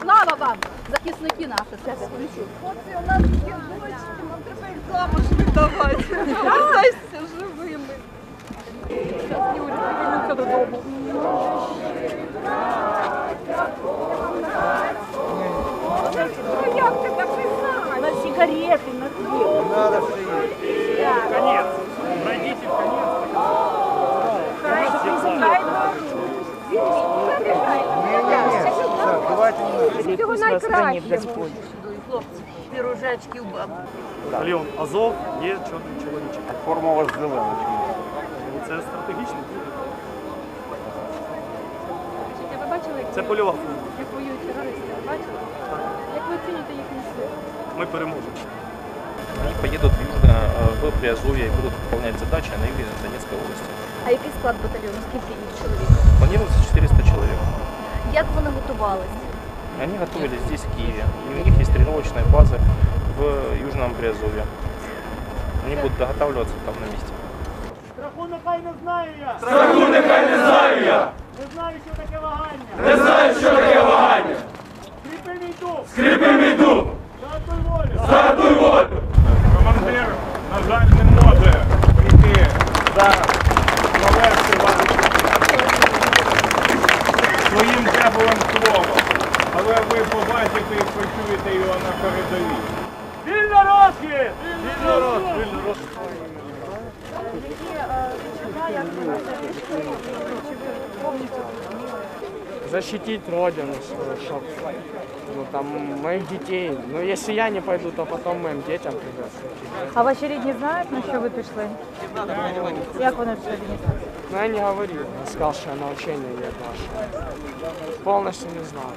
Слава вам, захисники наші, все включу. Хлопці, у нас є дочки, нам треба їх замуж віддавати. Ну як ти так не знаєш? На сигарети, на хліб. Конец. Пройдите в конец. Хай Всього найкраще. Хлопці, пірожечки в бабу. Батальйон Азов є чорний чоловічок. Форма у вас зелена. Це стратегічно. Ви бачили, як, Це польова форма. Ми переможемо. Они поедут в Южно, э, в Приазовье и будут выполнять задачи на юге Донецкой области. А який склад батальйону? Скільки їх чоловік? Планируется 400 человек. Як вони готувалися? Они готовились здесь, в Киеве. И у них есть тренировочные базы в Южном Приазовье. Они будут доготавливаться там на месте. Страху нехай не знаю я! Страху нехай не знаю я! Не знаю, що таке вагання! Не знаю, що таке вагання! Скріпи мій дух! Скріпи мій дух! Теплим. Але ви побачите і почуєте його на передовій. Вільно розхід! Вільно розхід! Вільно розхід! Защитить родину свою, чтоб, ну, там, моих детей. Ну, если я не пойду, то потом моим детям придется. А ваші рідні знають, на що ви пішли? Як вони це Ну, я не говорил, я сказал, что я на учение еду. Полностью не знаю.